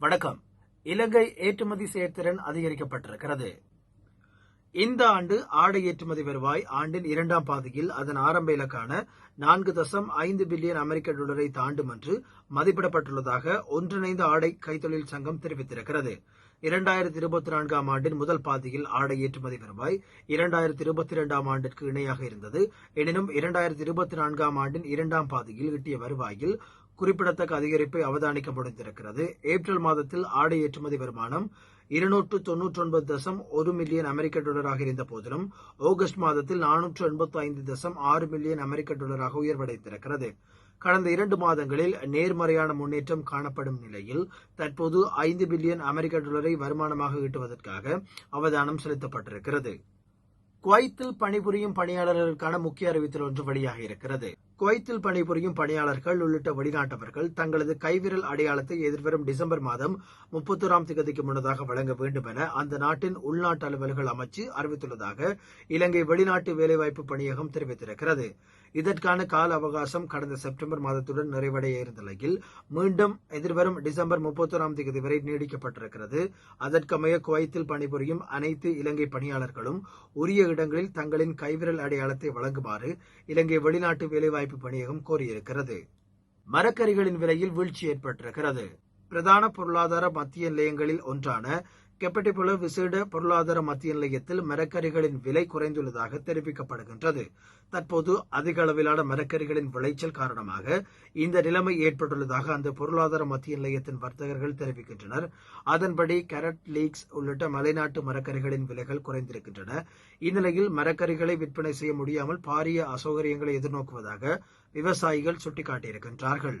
வணக்கம். இலங்கை ஏற்றுமதி செயற்திறன் அதிகரிக்கப்பட்டிருக்கிறது. இந்த ஆண்டு ஆடை ஏற்றுமதி வருவாய் ஆண்டின் இரண்டாம் பாதியில் அதன் ஆரம்ப இலக்கான நான்கு தசம் ஐந்து பில்லியன் அமெரிக்க டாலரை தாண்டும் என்று மதிப்பிடப்பட்டுள்ளதாக ஒன்றிணைந்த ஆடை கைத்தொழில் சங்கம் தெரிவித்திருக்கிறது. இரண்டாயிரத்தி இருபத்தி நான்காம் ஆண்டின் முதல் பாதியில் ஆடை ஏற்றுமதி வருவாய் இரண்டாயிரத்தி இருபத்தி இரண்டாம் ஆண்டிற்கு இணையாக இருந்தது. எனினும் இரண்டாயிரத்தி இருபத்தி நான்காம் ஆண்டின் இரண்டாம் பாதியில் எட்டிய வருவாயில் குறிப்பிடத்தக்க அதிகரிப்பை அவதானிக்க முடிந்திருக்கிறது ஏப்ரல் மாதத்தில் ஆடை ஏற்றுமதி வருமானம் இருநூற்று தொன்னூற்றி ஒன்பது தசம் ஒரு மில்லியன் அமெரிக்க டாலராக இருந்த போதிலும் ஆகஸ்ட் மாதத்தில் நானூற்று எண்பத்தி ஐந்து தசம் ஆறு மில்லியன் அமெரிக்க டாலராக உயர்வடைந்திருக்கிறது. கடந்த இரண்டு மாதங்களில் நேர்மறையான முன்னேற்றம் காணப்படும் நிலையில் தற்போது ஐந்து பில்லியன் அமெரிக்க டாலரை வருமானமாக ஈட்டுவதற்காக அவதானம் செலுத்தப்பட்டிருக்கிறது. குவைத்தில் பணிபுரியும் பணியாளர்களுக்கான முக்கிய அறிவித்தல் ஒன்று வெளியாக இருக்கிறது. குவைத்தில் பணிபுரியும் பணியாளர்கள் உள்ளிட்ட வெளிநாட்டவர்கள் தங்களது கைவிரல் அடையாளத்தை எதிர்வரும் டிசம்பர் மாதம் முப்பத்தோராம் திகதிக்கு முன்னதாக வழங்க வேண்டும் என அந்த நாட்டின் உள்நாட்டு அலுவல்கள் அமைச்சு அறிவித்துள்ளதாக இலங்கை வெளிநாட்டு வேலைவாய்ப்பு பணியகம் தெரிவித்திருக்கிறது. இதற்கான கால அவகாசம் கடந்த செப்டம்பர் மாதத்துடன் நிறைவடைய இருந்த நிலையில் மீண்டும் எதிர்வரும் டிசம்பர் முப்பத்தோராம் தேதி வரை நீடிக்கப்பட்டிருக்கிறது. அதற்கமைய குவைத்தில் பணிபுரியும் அனைத்து இலங்கை பணியாளர்களும் உரிய இடங்களில் தங்களின் கைவிரல் அடையாளத்தை வழங்குமாறு இலங்கை வெளிநாட்டு வேலைவாய்ப்பு பணியகம் கோரியிருக்கிறது. மரக்கறிகளின் விலையில் வீழ்ச்சி ஏற்பட்டிருக்கிறது. பிரதான பொருளாதார மத்திய நிலையங்களில் ஒன்றான கெப்பட்டிபுல விசேட பொருளாதார மத்திய நிலையத்தில் மரக்கறிகளின் விலை குறைந்துள்ளதாக தெரிவிக்கப்படுகின்றது. தற்போது அதிக அளவிலான மரக்கறிகளின் விளைச்சல் காரணமாக இந்த நிலைமை ஏற்பட்டுள்ளதாக அந்த பொருளாதார மத்திய நிலையத்தின் வர்த்தகர்கள் தெரிவிக்கின்றனர். அதன்படி கேரட் லீக்ஸ் உள்ளிட்ட மலைநாட்டு மரக்கறிகளின் விலைகள் குறைந்திருக்கின்றன. இந்நிலையில் மரக்கறிகளை விற்பனை செய்ய முடியாமல் பாரிய அசௌகரியங்களை எதிர்நோக்குவதாக விவசாயிகள் சுட்டிக்காட்டியிருக்கின்றார்கள்.